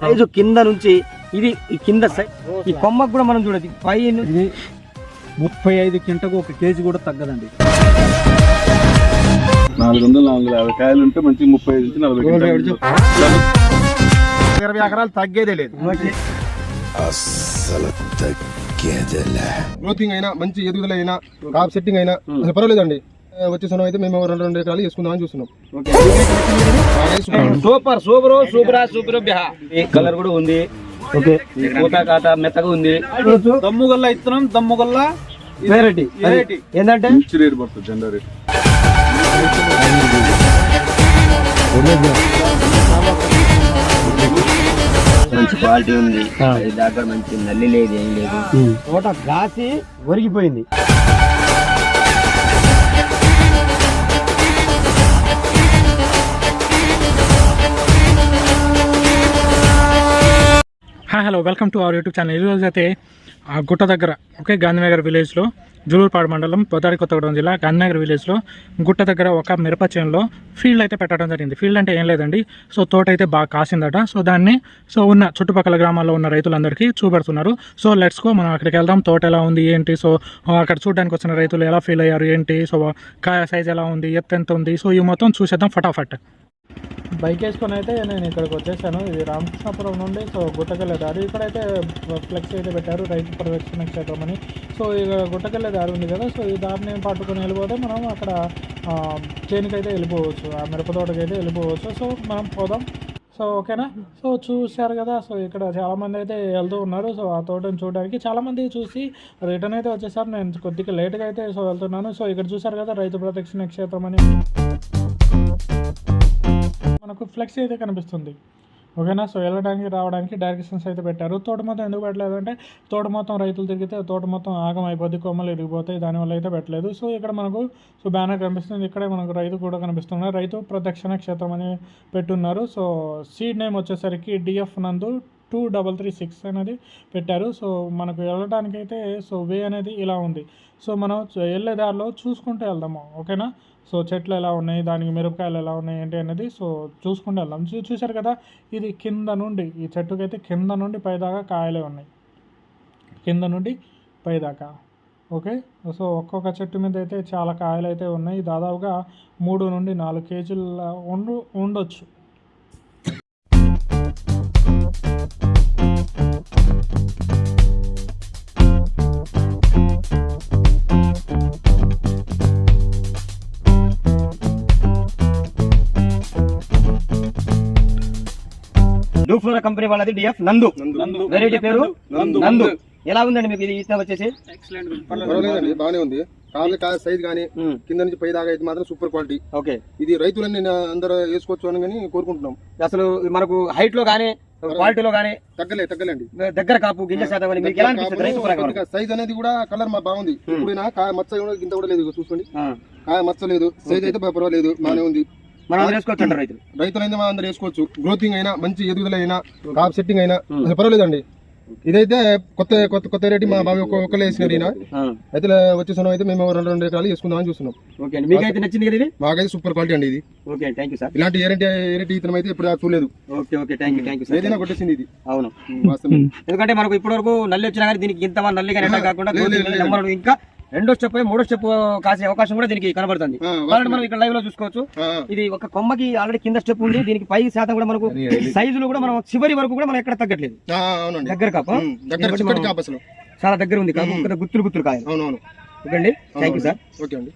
Size కింద నుంచి ఇది ఈ కింద సై- ఈ కొమ్మకు కూడా మనం చూడదు పై ఇది ముప్పై ఐదు కింటకు ఒక కేజీ కూడా తగ్గదండి. నాలుగు వందల నాలుగు యాభై కాయలు ఉంటే మంచి ముప్పై ఐదు నుంచి నలభై. ఇరవై ఎకరాలు తగ్గేదే లేదు. గ్రోతింగ్ అయినా మంచి ఎదుగుదల అయినా కాప్ సెట్టింగ్ అయినా అసలు పర్వాలేదండి. వచ్చే సమయం అయితే మేము రెండు రెండు ఎకరాలు వేసుకుందామని చూస్తున్నాం. సూపర్. సూపర్ సూపర్ సూపర్ ఈ కలర్ కూడా ఉంది. ఓకే. పూత మెత్తగా ఉంది. దమ్ము గల్ల ఇత్తనం దమ్ము గల్ల వెరైటీ Variety. ఏంటంటే? మంచి రేటు పడుతుంది జెండా రేటు మంచి క్వాలిటీ ఉంది. దగ్గర మంచి నల్లి లేదు ఏం లేదు. తోట గాసి ఒరిగిపోయింది. Hi hello welcome to our YouTube channel ఈరోజు అయితే ఆ గుట్ట దగ్గర ఓకే గాంధీనగర్ విలేజ్లో జూలూరుపాడు మండలం పొదారి కొత్తగూడెం జిల్లా గాంధీనగర్ విలేజ్లో గుట్ట దగ్గర ఒక మిరప చేనులో ఫీల్డ్ అయితే పెట్టడం జరిగింది. ఫీల్డ్ అంటే ఏం లేదండి. సో తోట అయితే బాగా కాసిందట. సో దాన్ని సో ఉన్న చుట్టుపక్కల గ్రామాల్లో ఉన్న రైతులందరికీ చూపెడుతున్నారు. సో లెట్స్ గో మనం అక్కడికి వెళ్దాం. తోట ఎలా ఉంది ఏంటి? సో అక్కడ చూడడానికి వచ్చిన రైతులు ఎలా ఫీల్ అయ్యారు ఏంటి? సో కాయ సైజ్ ఎలా ఉంది ఎత్తు ఎంత ఉంది? సో ఇవి మొత్తం చూసేద్దాం ఫటాఫట్. బైక్ వేసుకొని అయితే నేను ఇక్కడికి వచ్చేసాను. ఇది రామకృష్ణాపురం నుండి సో గుట్టకెళ్ళే దారి. ఇక్కడైతే ఫ్లెక్స్ అయితే పెట్టారు రైతు ప్రదక్షిణ క్షేత్రం అని. సో ఇక గుట్టకెళ్ళే దారి ఉంది కదా సో ఈ దారిని పట్టుకొని వెళ్ళిపోతే మనం అక్కడ చేనుకైతే వెళ్ళిపోవచ్చు ఆ మిరపతోటకి అయితే వెళ్ళిపోవచ్చు. సో మనం పోదాం. సో ఓకేనా? సో చూశారు కదా సో ఇక్కడ చాలామంది అయితే వెళ్తూ ఉన్నారు. సో ఆ తోటను చూడడానికి చాలామంది చూసి రిటర్న్ అయితే వచ్చేసారు. నేను కొద్దిగా లేట్గా అయితే సో వెళ్తున్నాను. సో ఇక్కడ చూశారు కదా రైతు ప్రదక్షిణ క్షేత్రం అని. మనకు ఫ్లెక్స్ అయితే కనిపిస్తుంది. ఓకేనా? సో వెళ్ళడానికి రావడానికి డైరెక్షన్స్ అయితే పెట్టారు. తోట మొత్తం ఎందుకు పెట్టలేదు అంటే తోట మొత్తం రైతులు తిరిగితే తోట మొత్తం ఆగం అయిపోద్ది కొమ్మలు ఇరిగిపోతాయి దానివల్ల అయితే పెట్టలేదు. సో ఇక్కడ మనకు సో బ్యానర్ కనిపిస్తుంది. ఇక్కడే మనకు రైతు కూడా కనిపిస్తున్నారు రైతు ప్రదక్షిణ క్షేత్రం అని పెట్టున్నారు. సో సీడ్ నేమ్ వచ్చేసరికి DF Nandu two double three six అనేది పెట్టారు. సో మనకు వెళ్ళడానికి అయితే సో వే అనేది ఇలా ఉంది. సో మనం వెళ్ళే దారిలో చూసుకుంటూ వెళ్దాము. ఓకేనా? సో చెట్లు ఎలా ఉన్నాయి దానికి మిరపకాయలు ఎలా ఉన్నాయి ఏంటి అనేది సో చూసుకుంటూ వెళ్దాం. చూ చూశారు కదా ఇది కింద నుండి ఈ చెట్టుకైతే కింద నుండి పైదాకా కాయలే ఉన్నాయి. కింద నుండి పైదాకా ఓకే? సో ఒక్కొక్క చెట్టు మీద అయితే చాలా కాయలు అయితే ఉన్నాయి. దాదాపుగా మూడు నుండి నాలుగు కేజీల ఉండు ఉండొచ్చు. న్యూ ఫ్లోరా కంపెనీ వాళ్ళది డిఎఫ్ నందు. వెరైటీ పేరు నందు. ఎలా ఉందండి మీకు ఇది ఈత వచ్చేసి బాగానే ఉంది. సైజ్ కానీ కింద నుంచి పై దాకా అయితే మాత్రం సూపర్ క్వాలిటీ. ఓకే. ఇది రైతులన్నీ అందరూ వేసుకోవచ్చు అని కానీ కోరుకుంటున్నాం. అసలు మనకు హైట్లో గానీ క్వాలిటీలో గానీ తగ్గలే తగ్గలేండి. దగ్గర కాపు గింజ శాతం కానీ మీకు ఎలా అనిపిస్తుంది రైతు పరంగా సైజ్ అనేది కూడా కలర్ మా బాగుంది. ఇప్పుడు మచ్చ కూడా గింత కూడా లేదు చూసుకోండి. మచ్చ లేదు. సైజ్ అయితే పర్వాలేదు. బాగానే ఉంది. మనం వేసుకోవచ్చు అంటారు రైతులు. రైతులైతే మనం అందరూ వేసుకోవచ్చు. గ్రోతింగ్ అయినా మంచి ఎదుగుదల అయినా కాప్ సెట్టింగ్ అయినా అసలు పర్వాలేదండి. ఇదైతే కొత్త కొత్త కొత్త రేటు మా బాబు ఒక్క ఒక్కలే వేసినారు ఈయన. అయితే వచ్చే సమయం అయితే మేము రెండు రెండు ఎకరాలు వేసుకుందామని చూస్తున్నాం. ఓకే అండి. మీకైతే నచ్చింది కదా ఇది? బాగా సూపర్ క్వాలిటీ అండి ఇది. ఓకే థ్యాంక్ యూ సార్ ఇలాంటి ఏరెంటి ఏరెంటి ఇతనం అయితే ఇప్పుడు చూడలేదు. Okay okay. Thank you thank you sir ఏదైనా కొట్టేసింది ఇది. అవును. ఎందుకంటే మనకు ఇప్పటి వరకు నల్లి వచ్చినా కానీ దీనికి ఇంత నల్లి కానీ అట్లా కాకుండా. నెంబర్ ఇంకా రెండో స్టెప్ మూడో స్టెప్ కాసే అవకాశం కూడా దీనికి కనబడుతుంది. కాబట్టి మనం ఇక్కడ లైవ్లో చూసుకోవచ్చు. ఇది ఒక కొమ్మకి ఆల్రెడీ కింద స్టెప్ ఉంది. దీనికి పై శాతం కూడా మనకు సైజులు కూడా మనం చివరి వరకు కూడా మనం ఎక్కడ తగ్గట్లేదు. దగ్గర కాప? చాలా దగ్గర ఉంది గుత్తులు కాయలు. అవునవును. ఓకే అండి థ్యాంక్ యూ సార్ ఓకే అండి.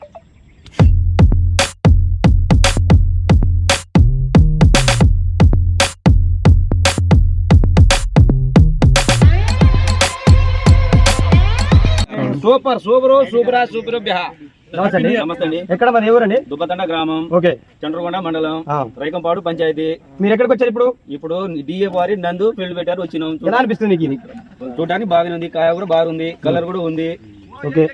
సూపర్ సూపర్ సూపర్ సూపర్ నమస్తే అండి. నమస్తే అండి. ఎక్కడ మరి ఎవరండి? దుబ్బతండ గ్రామం ఓకే. చంద్రకొండ మండలం. రైకంపాడు పంచాయతీ. మీరు ఎక్కడికి వచ్చారు ఇప్పుడు? ఇప్పుడు డిఏ వారి నందు ఫీల్డ్ పెట్టారు వచ్చినాం. ఎలా అనిపిస్తుంది ఇది? చూడడానికి బాగానే ఉంది కాయ కూడా బాగుంది కలర్ కూడా ఉంది. ఓకే.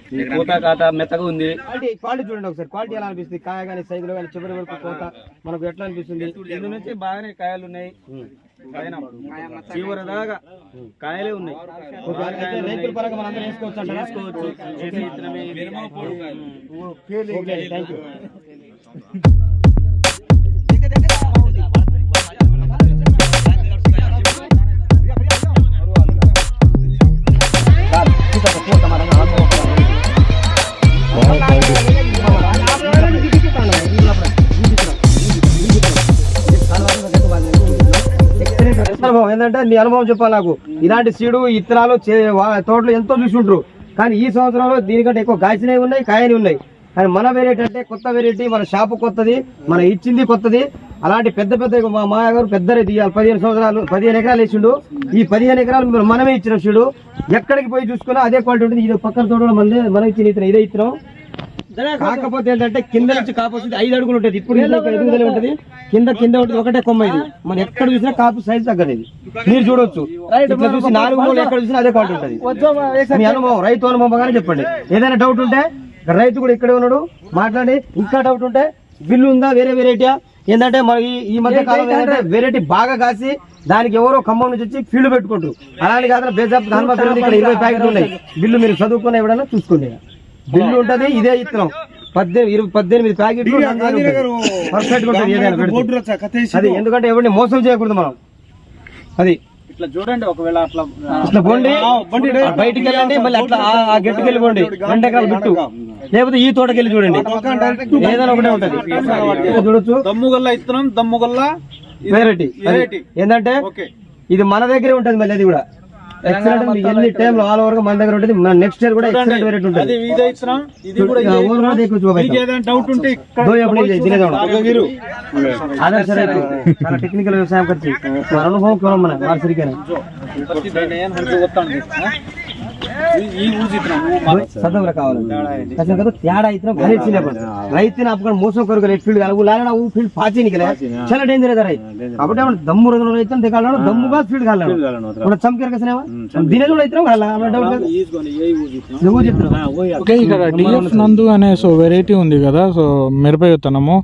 కాత మెత్తగా ఉంది. క్వాలిటీ క్వాలిటీ చూడండి ఒకసారి క్వాలిటీ ఎలా అనిపిస్తుంది? కాయ కానీ సైజులో కానీ చివరి వరకు కోత మనకు ఎట్లా అనిపిస్తుంది? ఇందు నుంచి బాగానే కాయలు ఉన్నాయి. చివరి దాకా కాయలే ఉన్నాయి. వేసుకోవచ్చు ఏంటంటే నీ అనుభవం చెప్పాలి నాకు. ఇలాంటి సీడు ఇత్తనాలు చే- తోటలు ఎంతో చూసుంటారు కానీ ఈ సంవత్సరంలో దీనికంటే ఎక్కువ కాసినవి ఉన్నాయి కాయని ఉన్నాయి. కానీ మన వెరైటీ అంటే కొత్త వెరైటీ మన షాపు కొత్తది మన ఇచ్చింది కొత్తది. అలాంటి పెద్ద పెద్ద మా మాయ గారు పెద్ద రైతు పదిహేను సంవత్సరాలు పదిహేను ఎకరాలు వేసిండు. ఈ పదిహేను ఎకరాలు మనమే ఇచ్చిన చూడు ఎక్కడికి పోయి చూసుకున్నా అదే క్వాలిటీ ఉంటుంది. ఇది పక్కన తోటలో మనదే మనం ఇచ్చిన ఇతను ఇదే ఇత్తనం. కాకపోతే ఏంటంటే కింద నుంచి కాపు వస్తుంది ఐదు అడుగులు ఉంటుంది. ఇప్పుడు ఎదుగుదల ఉంటుంది. కింద. కింద ఉంటుంది. ఒకటే కొమ్మ ఇది. మనం ఎక్కడ చూసినా కాపు సైజ్ తగ్గదు ఇది. మీరు చూడొచ్చు. ఇట్లా చూసి నాలుగు మూడు ఎక్కడ చూసినా అదే క్వాలిటీ ఉంటుంది. మీ అనుభవం రైతు అనుభవంగానే చెప్పండి. ఏదైనా డౌట్ ఉంటే రైతు కూడా ఇక్కడే ఉన్నాడు. మాట్లాడి ఇంకా డౌట్ ఉంటే బిల్లు ఉందా? వేరే వెరైటీయా ఏంటంటే ఈ- మధ్య కాలం ఏంటంటే వెరైటీ బాగా కాసి దానికి ఎవరో ఖమ్మం నుంచి వచ్చి ఫీల్డ్ పెట్టుకుంటారు. అలాంటి కాదు బేజాప్ ఇక్కడ ఇరవై ప్యాకెట్లు ఉన్నాయి. బిల్లు మీరు చదువుకున్న ఎవడన్నా చూసుకోండి. బిల్లు ఉంటది ఇదే ఇత్తనం. పద్దెనిమిది ఇరవై పద్దెనిమిది ప్యాకెట్లు పర్ఫెక్ట్గా ఉంటుంది ఏదైనా పెడితే. అది ఎందుకంటే ఎవరిని మోసం చేయకూడదు మనం. అది. ఇట్లా చూడండి ఒకవేళ అట్లా ఇట్లా పోండి. బయటికి వెళ్ళండి మళ్ళీ అట్లా ఆ- గట్టుకి వెళ్ళి పోండి రెండు ఎకరాలు బిట్టు లేకపోతే ఈ తోటకి వెళ్ళి చూడండి ఏదైనా ఒకటే ఉంటది. చూడొచ్చు. దమ్ముగల్ల ఇత్తనం దమ్ముగల్ల వెరైటీ. ఏంటంటే ఓకే. ఇది మన దగ్గరే ఉంటది మళ్ళీ అది కూడా. ఎన్ని ఆల్ ఓవర్ మన దగ్గర ఉంటుంది. నెక్స్ట్ ఇయర్ కూడా టెక్నికల్ వ్యవసాయం అనుభవం కేవలం మన వారి సదంలో కావాలి కదా తేడా అయితే చిన్నప్పుడు రైతుని అప్పుడు మోసం కొరకు రేట్ ఫీల్డ్ కాదు లాగా ఊ ఫీల్డ్ పాచి నికలే చాలా డేంజర్ है రైతు. కాబట్టి మనం దమ్ము రోజున రైతు దిగాలను దమ్ముగా ఫీల్డ్ కాలను ఇప్పుడు చంకేర్ కసనేవా దినే కూడా అయితే లేదు? నందు అనే సో వెరైటీ ఉంది కదా సో మిరప విత్తనము.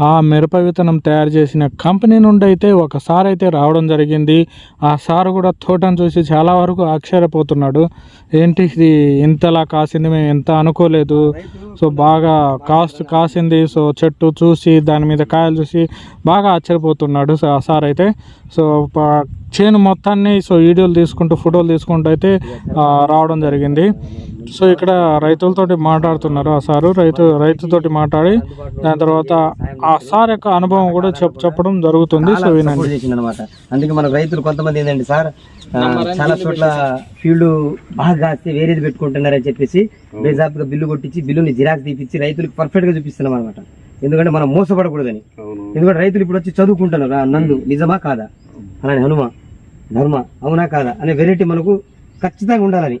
ఆ మిరప విత్తనం తయారు చేసిన కంపెనీ నుండి అయితే ఒకసారి అయితే రావడం జరిగింది. ఆ సార్ కూడా తోటను చూసి చాలా వరకు ఆశ్చర్యపోతున్నాడు. ఏంటి ఇది? ఇంతలా కాసింది మేము ఎంత అనుకోలేదు. సో బాగా కాస్ట్ కాసింది. సో చెట్టు చూసి దాని మీద కాయలు చూసి బాగా ఆశ్చర్యపోతున్నాడు సో ఆ సార్ అయితే. సో చేను మొత్తాన్ని సో వీడియోలు తీసుకుంటూ ఫోటోలు తీసుకుంటూ అయితే రావడం జరిగింది. సో ఇక్కడ రైతులతోటి మాట్లాడుతున్నారు ఆ సారు. రైతు రైతుతోటి మాట్లాడి దాని తర్వాత ఆ సార్ యొక్క అనుభవం కూడా చెప్ చెప్పడం జరుగుతుంది. సో వినండి. అనమాట అందుకే మన రైతులు కొంతమంది ఏంటంటే సార్ చాలా చోట్ల ఫీల్డ్ బాగా కాస్తే వేరేది పెట్టుకుంటున్నారని చెప్పేసి బేజాబ్గా బిల్లు కొట్టించి బిల్లుని జిరాక్స్ తీపిచ్చి రైతులకు పర్ఫెక్ట్గా చూపిస్తున్నాం అనమాట ఎందుకంటే మనం మోసపడకూడదని. ఎందుకంటే రైతులు ఇప్పుడు వచ్చి చదువుకుంటున్నారు? నందు నిజమా కాదా? అలానే హనుమ ధర్మ అవునా కాదా? అనే వెరైటీ మనకు ఖచ్చితంగా ఉండాలని.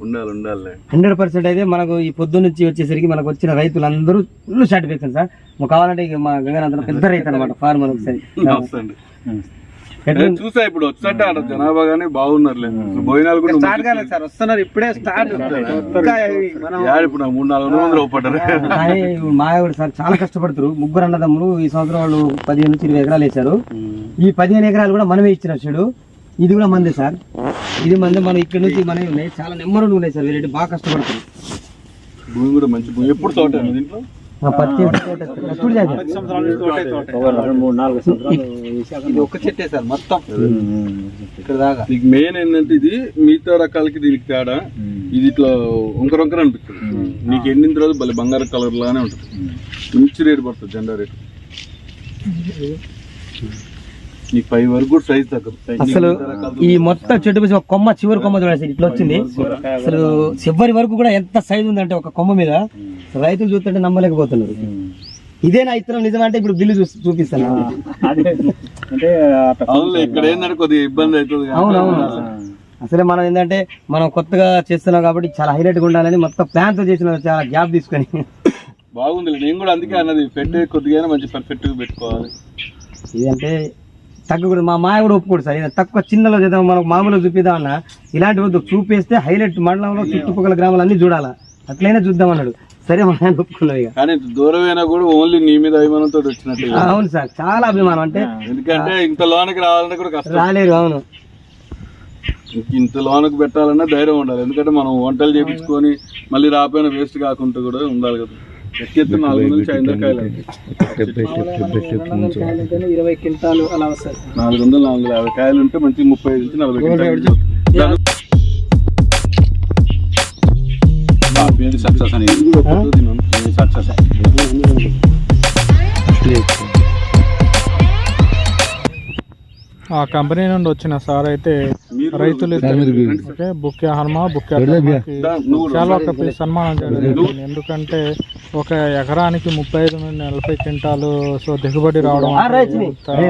ఉండాలి ఉండాలి హండ్రెడ్ పర్సెంట్ అయితే మనకు ఈ పొద్దు నుంచి వచ్చేసరికి మనకు వచ్చిన రైతులందరూ ఫుల్ సాటిస్ఫాక్షన్ సార్. మాకు కావాలంటే మా గంగానందరం పెద్ద రైతు అనమాట ఫార్మర్ ఒకసారి నేను చూసా ఇప్పుడు వచ్చాట ఆడ జనాభా గానీ బాగున్నారులే. భోజనాలు కూడా స్టార్ట్ కాలేదు సార్ వస్తున్నారు ఇప్పుడే స్టార్ట్. యాడ్ ఇప్పుడు మూడు నాలుగు వందలు ఒప్పటారు మాయవుడు సార్ చాలా కష్టపడుతారు ముగ్గురు అన్నదమ్ములు ఈ సంవత్సరం వాళ్ళు పదిహేను నుంచి ఇరవై ఎకరాలు వేశారు. ఈ పదిహేను ఎకరాలు కూడా మనమే ఇచ్చిన చెడు. ఇది కూడా మందే సార్. ఇది మంది మనం ఇక్కడ నుంచి మనమే ఉన్నాయి. చాలా నెమ్మరులు ఉన్నాయి సార్. వీళ్ళు బాగా కష్టపడుతారు భూమి కూడా మంచి భూమి. ఎప్పుడు తోట దీంట్లో? పత్తి తోట కష్టపడి చేశారు. ఇది ఒక్క చెట్టే సార్ మొత్తం. ఇక్కడ దాకా. నీకు మెయిన్ ఏంటంటే ఇది మిగతా రకాలకి దీనికి తేడా. ఇది ఇట్లా వంకర వంకర అనిపిస్తుంది నీకు ఎండిన తర్వాత భలే బంగారు కలర్ లానే ఉంటుంది. మంచి రేటు పడుతుంది జెండా రేటు. పై వరకు సైజ్ తగ్గదు. అసలు ఈ మొత్తం చెట్టు మీద ఒక కొమ్మ చివరి కొమ్మ చూడండి సార్ ఇట్లా వచ్చింది. అసలు చివరి వరకు కూడా ఎంత సైజు ఉందంటే ఒక కొమ్మ మీద రైతులు చూస్తుంటే నమ్మలేకపోతున్నారు. ఇదే నా ఇత్తనం నిజమంటే ఇప్పుడు బిల్లు చూసి చూపిస్తాను. అంటే అవును ఇక్కడ ఏంటంటే కొద్దిగా ఇబ్బంది అవుతుంది కానీ అవును అవును. అసలే మనం ఏంటంటే మనం కొత్తగా చేస్తున్నాం కాబట్టి చాలా హైలైట్గా ఉండాలని మొత్తం ప్లాన్తో చేసిన చాలా గ్యాప్ తీసుకొని. బాగుంది నేను కూడా అందుకే అన్నది పెట్టే కొద్దిగా మంచి పర్ఫెక్ట్గా పెట్టుకోవాలి. ఇదంటే తగ్గకూడదు. మా మాయ కూడా ఒప్పుకోడు సార్. తక్కువ చిన్నలో చేద్దాం మనకు మామూలుగా చూపిద్దాం అన్న ఇలాంటి వద్దు. చూపిస్తే హైలైట్ మండలంలో చుట్టుపక్కల గ్రామాలు అన్ని చూడాలా? అట్లయినా చూద్దాం అన్నాడు. సరే మా ఆయన ఒప్పుకున్నాడు ఇక. కానీ దూరమైనా కూడా ఓన్లీ నీ మీద అభిమానంతో వచ్చినట్టు అవును సార్. చాలా అభిమానం. అంటే ఎందుకంటే ఇంత లోనికి రావాలంటే కూడా కష్టం. రాలేరు అవును. ఇంత లోనకు పెట్టాలన్నా ధైర్యం ఉండాలి. ఎందుకంటే మనం వంటలు చేపించుకొని మళ్ళీ రాపోయిన వేస్ట్ కాకుండా కూడా ఉండాలి కదా. ఎక్కెత్తి నాలుగు నుంచి ఐదు వందల కాయలు. ఇరవై క్వింటాలు అలా వస్తాయి నాలుగు వందలు నాలుగు వందల యాభై కాయలు ఉంటే మంచి ముప్పై ఐదు నుంచి నలభై క్వింటాలు. దాని- సక్సెస్ అని సక్సెస్ ఆ? కంపెనీ నుండి వచ్చిన సార్ అయితే రైతులు బుక్య హనుమ బుక్య చాలా ఒక సన్మానం చేయడం. ఎందుకంటే ఒక ఎకరానికి ముప్పై ఐదు నుండి నలభై క్వింటాలు సో దిగుబడి రావడం అంటే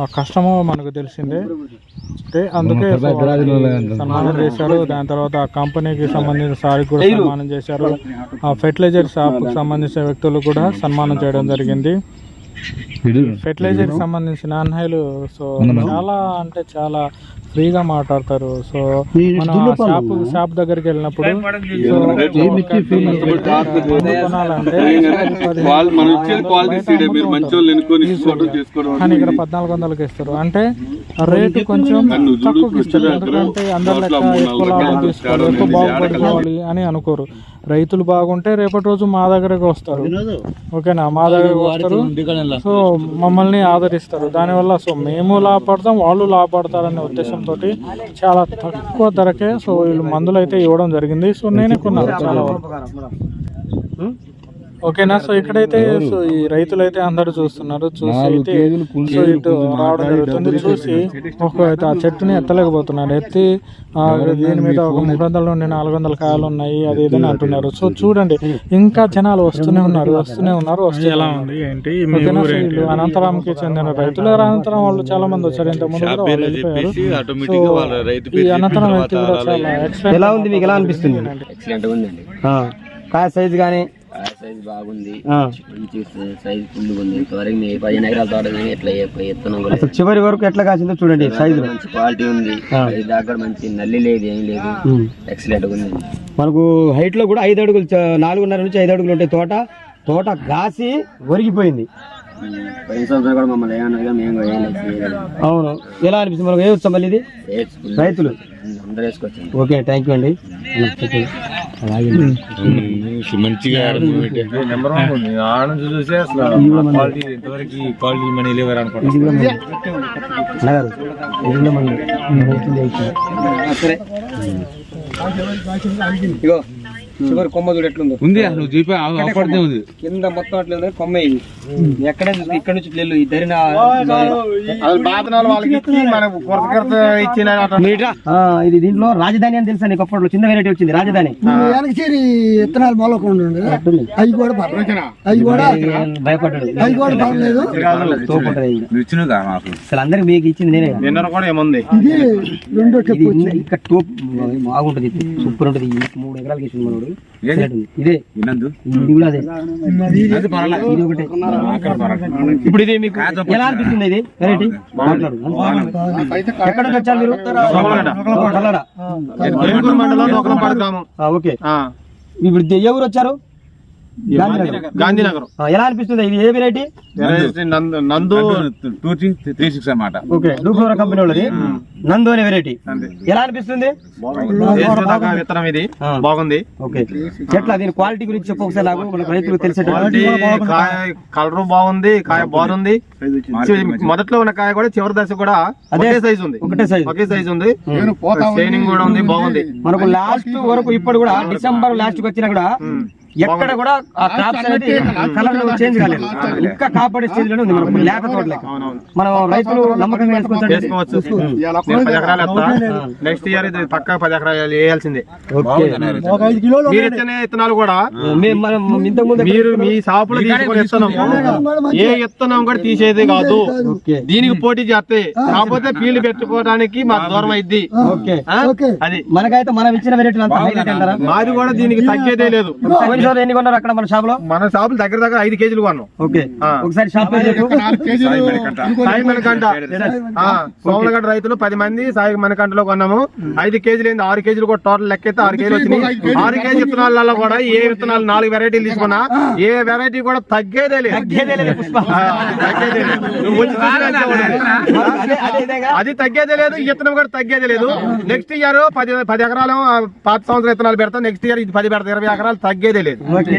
ఆ కష్టమో మనకు తెలిసిందే. ఓకే అందుకే సన్మానం చేశారు. దాని తర్వాత ఆ కంపెనీకి సంబంధించిన సారికి కూడా సన్మానం చేశారు. ఆ ఫెర్టిలైజర్ షాప్కి సంబంధించిన వ్యక్తులు కూడా సన్మానం చేయడం జరిగింది. ఫెర్టిలైజర్ సంబంధించిన అన్నయ్యలు సో చాలా అంటే చాలా ఫ్రీగా మాట్లాడతారు. సో మనం షాప్ షాప్ దగ్గరికి వెళ్ళినప్పుడు కానీ ఇక్కడ పద్నాలుగు వందలకి ఇస్తారు. అంటే రేటు కొంచెం తక్కువకి ఇస్తారు. ఎందుకంటే అందరి లెక్క ఎక్కువ లాభం తీసుకోవాలి ఎక్కువ బాగుపడుకోవాలి అని అనుకోరు. రైతులు బాగుంటే రేపటి రోజు మా దగ్గరకు వస్తారు. ఓకేనా? మా దగ్గరకు వస్తారు. సో మమ్మల్ని ఆదరిస్తారు. దానివల్ల సో మేము లాభపడతాం వాళ్ళు లాభపడతారనే ఉద్దేశంతో చాలా తక్కువ ధరకే సో వీళ్ళు మందులు అయితే ఇవ్వడం జరిగింది. సో నేనే కొన్నాను చాలా ఓకేనా? సో ఇక్కడైతే సో ఈ రైతులు అయితే అందరూ చూస్తున్నారు. చూసి అయితే సో ఇటు రావడం జరుగుతుంది. చూసి ఒక అయితే ఆ చెట్టుని ఎత్తలేకపోతున్నారు. ఎత్తి ఆ, దీని మీద ఒక మూడు వందల నుండి నాలుగు వందల కాయలు ఉన్నాయి. అది ఇదని అంటున్నారు. సో చూడండి ఇంకా జనాలు వస్తూనే ఉన్నారు వస్తూనే ఉన్నారు వస్తూ ఎలా ఉంది ఏంటి? వీళ్ళు అనంతరాంకి చెందిన రైతులు అనంతరం వాళ్ళు చాలా మంది వచ్చారు. ఇంత ముందు ఈ అనంతరం కూడా చాలా ఎలా ఉంది? మీకు ఎలా అనిపిస్తుంది? ఎక్సలెంట్ ఉందండి. ఆ, కాయ సైజ్ కానీ సైజ్ బాగుంది. మంచి సైజ్ ఫుల్ ఉంది. ఇంతవరకు మీ పదిహేను ఎకరాల తోట కానీ ఎట్లా అసలు చివరి వరకు ఎట్లా కాసిందో చూడండి సైజు. మంచి క్వాలిటీ ఉంది. దగ్గర మంచి నల్లి లేదు ఏం లేదు. ఎక్సలెంట్ ఉంది. మనకు హైట్లో కూడా ఐదు అడుగులు నాలుగున్నర నుంచి ఐదు అడుగులు ఉంటాయి తోట. తోట గాసి ఒరిగిపోయింది. అవును. ఎలా అనిపిస్తుంది మనకు? ఏ ఉత్సవం మళ్ళీ ఇది. రైతులు? ఓకే థ్యాంక్ యూ అండి. మంచిగా. ఇగో. చివరి కొమ్మ చూడు ఎట్లుందో. ఉంది నువ్వు చూపే ఆఫర్దే ఉంది కింద మొత్తం అట్లేదు కొమ్మ ఇది. ఎక్కడే ఇక్కడ నుంచి వెళ్ళు ఈ ధరిన ఆ, ఇది దీంట్లో రాజధాని అని తెలుసా నీకు అప్పట్లో? చిన్న వెరైటీ వచ్చింది రాజధాని. వెనకచేరి విత్తనాలు. అవి కూడా అవి కూడా భయపడ్డాడు. అవి కూడా పర్లేదు అసలు అందరికి మీకు ఇచ్చింది నేనే. ఇది ఇన్న- ఇక్కడ టోప్ బాగుంటది. సూపర్ ఉంటది. ఈ మూడు ఎకరాలకి ఇచ్చింది మనోడు. ఇదే. వినందు ఇది కూడా అదే. ఇది ఒకటే. ఇప్పుడు ఇది మీకు ఎలా అనిపిస్తుంది ఇది? వెరైటీ మాట్లాడు. ఎక్కడ నుంచి వచ్చారు మీరు. ఆ, ఓకే. ఇప్పుడు ఊరు వచ్చారు? గాంధీనగర్. ఎలా అనిపిస్తుంది? ఇది ఏ variety? Nandu. Two three six అన్నమాట. ఓకే డూక్లోరా కంపెనీ వాళ్ళది. నందు. అనే వెరైటీ. ఎలా అనిపిస్తుంది? విత్తనం ఇది. బాగుంది. ఓకే. ఎట్లా? దీని క్వాలిటీ గురించి చెప్పు ఒకసారి నాకు. రైతులకు కలర్ బాగుంది కాయ బాగుంది. మొదట్లో ఉన్న కాయ కూడా చివరి దశ కూడా అదే సైజ్ ఉంది. ఒకటే సైజ్ ఒకే సైజ్ ఉంది. షైనింగ్ కూడా ఉంది బాగుంది. మనకు లాస్ట్ వరకు ఇప్పుడు కూడా డిసెంబర్ లాస్ట్కి వచ్చినా కూడా ఎక్కడ కూడా ఆ క్రాప్స్ అనేది కలర్ చేంజ్ కాలేదు. ఇంకా కాపాడే స్టేజ్లోనే ఉంది మనకు. లేక తోటలేక మనం రైతులు నమ్మకంగా వేసుకోవచ్చు. నెక్స్ట్ ఇయర్ ఇది పక్క పది ఎకరాలు వేయాల్సిందే. మీరు ఇచ్చిన విత్తనాలు కూడా మేము మనం ఇంతకు ముందు మీరు మీ షాపులో తీసుకునే ఏ విత్తనం కూడా తీసేది కాదు. ఓకే. దీనికి పోటీ చేస్తే కాకపోతే ఫీల్డ్ పెట్టుకోవడానికి మాకు దూరం అయింది ఓకే. అది. మనకైతే మనం ఇచ్చిన మాది కూడా దీనికి తగ్గేదే లేదు. ఎన్ని కొన్నారు అక్కడ మన షాప్లో మన షాపులు దగ్గర దగ్గర ఐదు కేజీలు కొన్నాం. ఓకే. ఆ. ఒకసారి షాప్ పేరు చెప్పు. సాయి మనకంట ఆ, సోమలగడ్డ రైతులు పది మంది సాయి మనకంటలో కొన్నాము. ఐదు కేజీలు ఏంది? ఆరు కేజీలు కూడా టోటల్ లెక్క అయితే ఆరు కేజీలు వచ్చినాయి. ఆరు కేజీ విత్తనాలలో కూడా ఏ విత్తనాలు నాలుగు వెరైటీలు తీసుకున్నా ఏ వెరైటీ కూడా తగ్గేదే లేదు. అదే తగ్గేదే లేదు విత్తనం కూడా తగ్గేదే లేదు. నెక్స్ట్ ఇయర్ పది పది ఎకరాలు పాత సంవత్సరం విత్తనాలు పెడతాం. నెక్స్ట్ ఇయర్ ఇది పది పెడతాం ఇరవై ఎకరాలు తగ్గేదే లేదు. ఓకే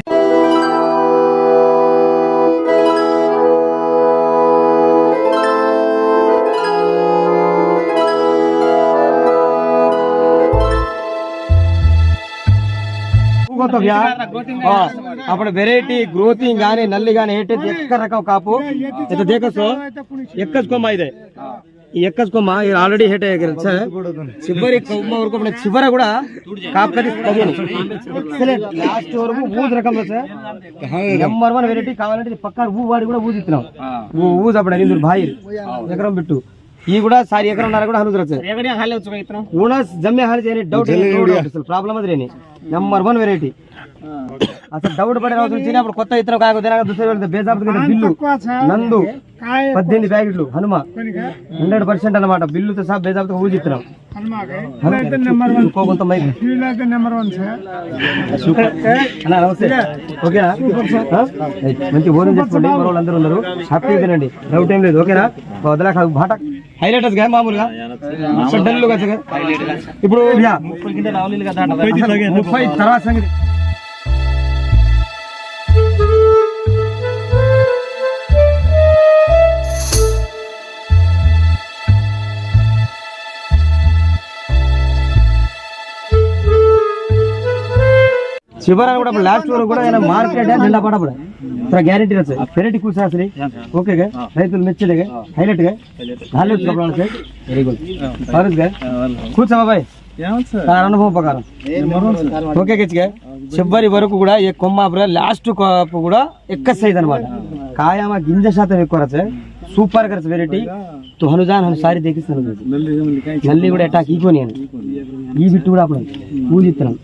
అప్పుడు వెరైటీ గ్రోతింగ్ గానీ నల్లి గానీ ఏంటంటే ఎక్క రకం కాపు అయితే దేకసో ఎక్కసుకోమా ఇదే ఎక్కస్ కొమ్మ ఆల్రెడీ హెట్ అయ్యారు సార్. చివరి కొమ్మ వరకు చివర కూడా కాపకది ఎక్సలెంట్ లాస్ట్ వరకు ఊజ్ రకంలో సార్ నెంబర్ వన్ వెరైటీ కావాలంటే ఇది పక్కన ఊ వాడి కూడా ఊజ్ ఇస్తున్నాం ఊ ఊజ్ అప్పుడు అనిందు భాయి. ఎకరం పెట్టు. ఈ కూడా సారి ఎకరం కూడా సార్ కూడా జమ్మే హాని చేయని డౌట్ ప్రాబ్లం అది రేని నెంబర్ వన్ వెరైటీ అసలు డౌట్ పడే అవసరం వచ్చింది. అప్పుడు కొత్త ఇతరం కాకపోతే బేజాబ్ బిల్లు. నందు పద్దెనిమిది ప్యాకెట్లు. హనుమ. హండ్రెడ్ పర్సెంట్ అనమాట బిల్లుతో సహా బేజాబ్తో ఊజి ఇస్తున్నాం ఇంకో కొంత మైక్. నమస్తే. ఓకేనా. మంచి ఓరం చేసుకోండి మన వాళ్ళందరూ ఉన్నారు హ్యాపీ తినండి. డౌట్ ఏం లేదు. ఓకేనా? వదలా కాదు బాట హైలైటర్స్గా మామూలుగా. ఇప్పుడు యా, అసలు ముప్పై తర్వాత సంగతి చివరన కూడా లాస్ట్ వరకు కూడా ఆయన మార్కెట్ జెండా పడబడ ఇక్కడ గ్యారెంటీ సార్ వెరైటీ కూర్చాల్సి ఓకే గా రైతులు మెచ్చలేగా హైలైట్గా నాలుగు చెప్పాలి సార్ వెరీ గుడ్ గా అనుభవం ప్రకారం ఓకే కెచ్చిగా. చివరి వరకు కూడా ఏ కొమ్మ లాస్ట్ కాపు కూడా ఎక్క సైజ్ అనమాట కాయమ గింజ శాతం ఎక్కువ సార్. సూపర్ కరస్ వెరైటీ తో హనుజాన్ హను సారి దేకిస్తాను నల్లి కూడా అటాక్ ఈకోని అని ఈ బిట్టు కూడా అప్పుడు. పూజిస్తున్నాం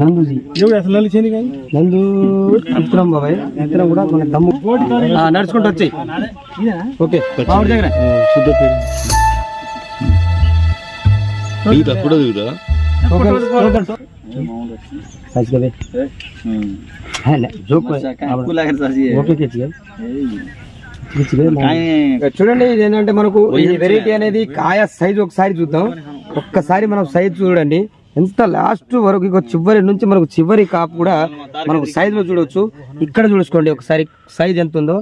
నందుజీ. నందు ఇత్తనం బాబాయ్. ఇత్తనం కూడా మన దమ్ము. ఆ, నడుచుకుంటూ వచ్చాయి. ఓకే. మామిడి దగ్గర. చూడండి ఇది? ఏంటంటే మనకు ఈ వెరైటీ అనేది కాయ సైజ్ ఒకసారి చూద్దాం. ఒక్కసారి మనం సైజ్ చూడండి. ఎంత లాస్ట్ వరకు ఇక చివరి నుంచి మనకు చివరి కాపు కూడా మనకు సైజులో చూడవచ్చు ఇక్కడ చూసుకోండి ఒకసారి సైజ్ ఎంత ఉందో.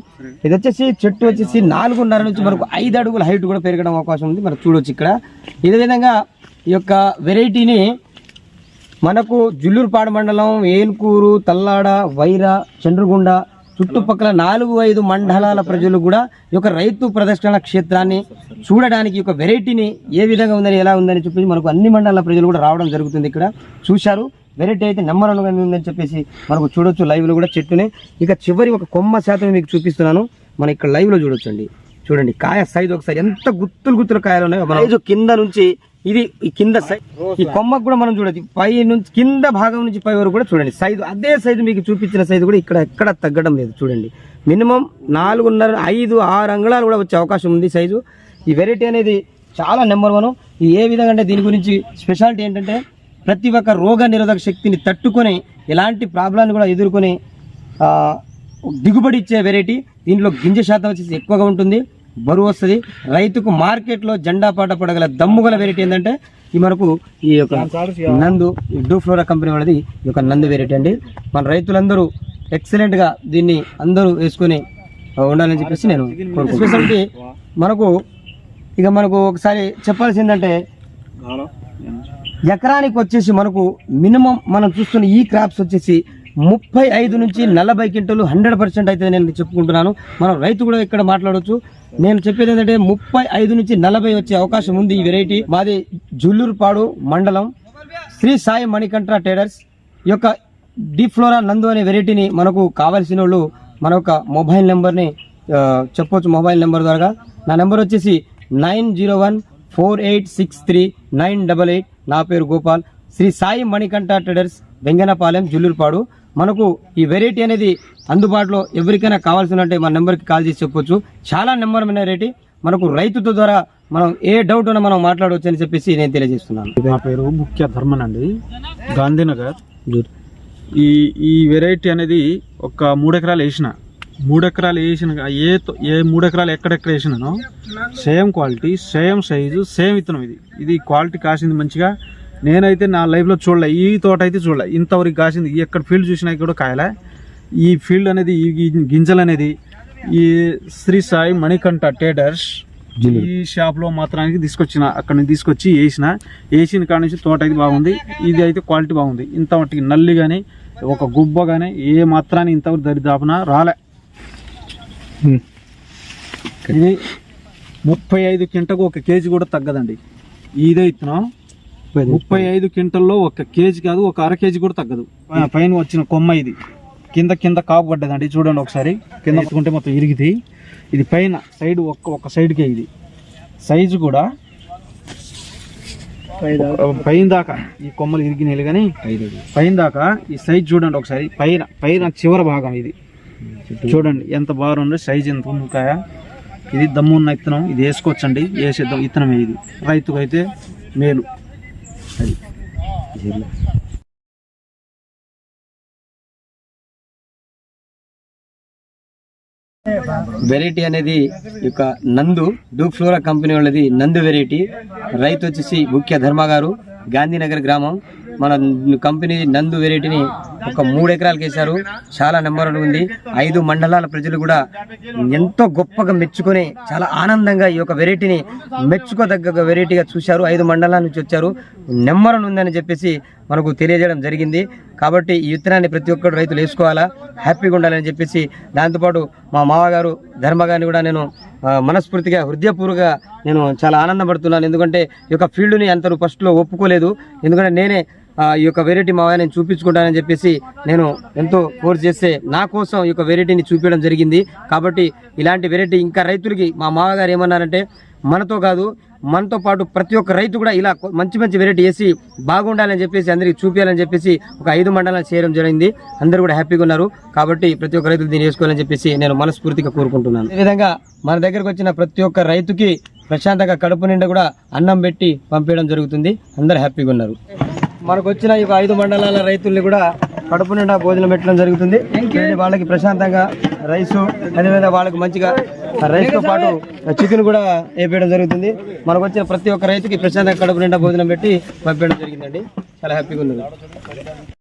ఇది వచ్చేసి చెట్టు వచ్చేసి నాలుగున్నర నుంచి మనకు ఐదు అడుగుల హైట్ కూడా పెరగడం అవకాశం ఉంది. మనం చూడవచ్చు ఇక్కడ. ఇదే విధంగా ఈ యొక్క వెరైటీని మనకు జుల్లూరుపాడు మండలం ఏన్కూరు తల్లాడ వైర చండ్రగుండ చుట్టుపక్కల నాలుగు ఐదు మండలాల ప్రజలు కూడా ఈ యొక్క రైతు ప్రదర్శన క్షేత్రాన్ని చూడడానికి ఈ యొక్క వెరైటీని ఏ విధంగా ఉందని ఎలా ఉందని చెప్పేసి మనకు అన్ని మండలాల ప్రజలు కూడా రావడం జరుగుతుంది ఇక్కడ. చూశారు. వెరైటీ అయితే నెంబర్ వన్గా ఉందని చెప్పేసి మనకు చూడొచ్చు. లైవ్లో కూడా చెట్టునే. ఇక చివరి ఒక కొమ్మ శాతం మీకు చూపిస్తున్నాను. మనం ఇక్కడ లైవ్లో చూడొచ్చండి. చూడండి కాయ సైజ్ ఒకసారి ఎంత గుత్తులు గుత్తులు కాయలు ఉన్నాయో సైజు కింద నుంచి ఇది ఈ కింద సైజ్ ఈ కొమ్మకు కూడా మనం చూడొచ్చు. పై నుంచి కింద భాగం నుంచి పై వరకు కూడా చూడండి. సైజు అదే సైజు మీకు చూపించిన సైజు కూడా ఇక్కడ ఎక్కడ తగ్గడం లేదు. చూడండి. మినిమం నాలుగున్నర ఐదు ఆరు అంగుళాలు కూడా వచ్చే అవకాశం ఉంది సైజు. ఈ వెరైటీ అనేది చాలా నెంబర్ వన్. ఏ విధంగా అంటే దీని గురించి స్పెషాలిటీ ఏంటంటే ప్రతి ఒక్క రోగ నిరోధక శక్తిని తట్టుకొని ఎలాంటి ప్రాబ్లాన్ని కూడా ఎదుర్కొని దిగుబడి ఇచ్చే వెరైటీ. దీంట్లో గింజ శాతం వచ్చేసి ఎక్కువగా ఉంటుంది. బరువు వస్తుంది. రైతుకు మార్కెట్లో జెండా పాట పడగల దమ్ముగల వెరైటీ ఏంటంటే ఈ మనకు ఈ యొక్క నందు ఈ డూఫ్లోరా కంపెనీ వాళ్ళది ఈ యొక్క నందు వెరైటీ అండి. మన రైతులందరూ ఎక్సలెంట్గా దీన్ని అందరూ వేసుకొని ఉండాలని చెప్పేసి నేను స్పెషాలిటీ మనకు ఇక మనకు ఒకసారి చెప్పాల్సిందంటే ఎకరానికి వచ్చేసి మనకు మినిమం మనం చూస్తున్న ఈ క్రాప్స్ వచ్చేసి ముప్పై ఐదు నుంచి నలభై క్వింటలు హండ్రెడ్ పర్సెంట్ అయితే నేను చెప్పుకుంటున్నాను. మనం రైతు కూడా ఇక్కడ మాట్లాడవచ్చు నేను చెప్పేది ఏంటంటే ముప్పై ఐదు నుంచి నలభై వచ్చే అవకాశం ఉంది ఈ వెరైటీ. మాది జుల్లూరుపాడు మండలం శ్రీ సాయి మణికంఠ ట్రేడర్స్. ఈ యొక్క డిఫ్లోరా నందు అనే వెరైటీని మనకు కావాల్సిన వాళ్ళు మన యొక్క మొబైల్ నెంబర్ని చెప్పవచ్చు చెప్పొచ్చు మొబైల్ నెంబర్ ద్వారా. నా నెంబర్ వచ్చేసి nine zero one four eight six three nine double eight. నా పేరు గోపాల్. శ్రీ సాయి మణికంఠ ట్రేడర్స్ వెంగనపాలెం జుల్లూరుపాడు. మనకు ఈ వెరైటీ అనేది అందుబాటులో ఎవరికైనా కావాల్సిందంటే మన నెంబర్కి కాల్ చేసి చెప్పొచ్చు. చాలా నెంబర్ ఉన్న వెరైటీ మనకు రైతుతో ద్వారా మనం ఏ డౌట్ ఉన్నా మనం మాట్లాడవచ్చు అని చెప్పేసి నేను తెలియజేస్తున్నాను. నా పేరు ముఖ్య ధర్మన్ అండి. గాంధీనగర్. ఈ ఈ వెరైటీ అనేది ఒక మూడు ఎకరాలు వేసిన. మూడు ఎకరాలు వేసిన ఏ ఏ మూడు ఎకరాలు ఎక్కడెక్కడ వేసినానో same quality same size same విత్తనం ఇది. ఇది క్వాలిటీ కాసింది మంచిగా. నేనైతే నా లైఫ్లో చూడలే ఈ తోట అయితే చూడలే. ఇంతవరకు కాసింది ఎక్కడ ఫీల్డ్ చూసినా కూడా కాయలే. ఈ ఫీల్డ్ అనేది ఈ గింజలు అనేది ఈ శ్రీ సాయి మణికంఠ టేడర్స్ ఈ షాప్లో మాత్రానికి తీసుకొచ్చిన అక్కడ నుంచి తీసుకొచ్చి వేసిన వేసిన కాడ నుంచి తోట అయితే బాగుంది. ఇది అయితే క్వాలిటీ బాగుంది. ఇంత మట్టికి నల్లి కానీ ఒక గుబ్బ కానీ ఏ మాత్రాన్ని ఇంతవరకు దరిదాపున రాలే. ఇది ముప్పై ఐదు కింటకు ఒక కేజీ కూడా తగ్గదండి. ఇదే ఇత్తనం. ముప్పై ఐదు క్వింటల్లో ఒక కేజీ కాదు ఒక అర కేజీ కూడా తగ్గదు. పైన- వచ్చిన కొమ్మ ఇది. కింద కింద కాపు పడ్డదండి. చూడండి ఒకసారి. కింద ఎత్తుకుంటే మొత్తం ఇరిగితే. ఇది పైన సైడ్ ఒక్క ఒక సైడ్కే ఇది. సైజు కూడా పైన దాకా ఈ కొమ్మలు ఇరిగినాయి కానీ పైన దాకా ఈ సైజ్ చూడండి ఒకసారి. పైన పైన చివరి భాగం ఇది. చూడండి ఎంత బాగుంది సైజ్ ఎంత ఉంది కాయ. ఇది దమ్మున్న ఇత్తనం. ఇది వేసుకోవచ్చండి. వేసేద్దాం. ఇత్తనమే ఇది. రైతుకు అయితే మేలు. అది వెరైటీ అనేది ఈ యొక్క నందు డూక్ ఫ్లోరా కంపెనీ వాళ్ళది నందు వెరైటీ రైతు వచ్చేసి ముఖ్య ధర్మ గారు గాంధీనగర్ గ్రామం. మన కంపెనీ నందు వెరైటీని ఒక మూడు ఎకరాలకు వేశారు. చాలా నెంబర్ ఉంది. ఐదు మండలాల ప్రజలు కూడా ఎంతో గొప్పగా మెచ్చుకొని చాలా ఆనందంగా ఈ యొక్క వెరైటీని మెచ్చుకోదగ్గ వెరైటీగా చూశారు. ఐదు మండలాల నుంచి వచ్చారు. నెంబర్ ఉందని చెప్పేసి మనకు తెలియజేయడం జరిగింది. కాబట్టి ఈ విత్తనాన్ని ప్రతి ఒక్కరు రైతులు వేసుకోవాలా? హ్యాపీగా ఉండాలని చెప్పేసి దాంతోపాటు మా మామగారు ధర్మగారిని కూడా నేను మనస్ఫూర్తిగా హృదయపూర్వక నేను చాలా ఆనందపడుతున్నాను. ఎందుకంటే ఈ యొక్క ఫీల్డ్ని అంతరు ఫస్ట్లో ఒప్పుకోలేదు. ఎందుకంటే నేనే ఈ యొక్క వెరైటీ మా ఆయన చూపించుకుంటానని చెప్పేసి నేను ఎంతో కోర్స్ చేస్తే నా కోసం ఈ యొక్క వెరైటీని చూపించడం జరిగింది. కాబట్టి ఇలాంటి వెరైటీ ఇంకా రైతులకి మా మామగారు ఏమన్నారంటే మనతో కాదు మనతో పాటు ప్రతి ఒక్క రైతు కూడా ఇలా మంచి మంచి వెరైటీ వేసి బాగుండాలని చెప్పేసి అందరికి చూపించాలని చెప్పేసి ఒక ఐదు మండలాలు చేయడం జరిగింది. అందరూ కూడా హ్యాపీగా ఉన్నారు. కాబట్టి ప్రతి ఒక్క రైతులు దీన్ని వేసుకోవాలని చెప్పేసి నేను మనస్ఫూర్తిగా కోరుకుంటున్నాను. ఈ విధంగా మన దగ్గరకు వచ్చిన ప్రతి ఒక్క రైతుకి ప్రశాంతంగా కడుపు నిండా కూడా అన్నం పెట్టి పంపించడం జరుగుతుంది. అందరూ హ్యాపీగా ఉన్నారు. మనకు వచ్చిన ఈ ఐదు మండలాల రైతుల్ని కూడా కడుపు నిండా భోజనం పెట్టడం జరుగుతుంది. వాళ్ళకి ప్రశాంతంగా రైసు అదేవిధంగా వాళ్ళకి మంచిగా రైస్తో పాటు చికెన్ కూడా వేపేయడం జరుగుతుంది. మనకు వచ్చిన ప్రతి ఒక్క రైతుకి ప్రశాంతంగా కడుపు నిండా భోజనం పెట్టి పంపించడం జరిగిందండి. చాలా హ్యాపీగా ఉన్నారు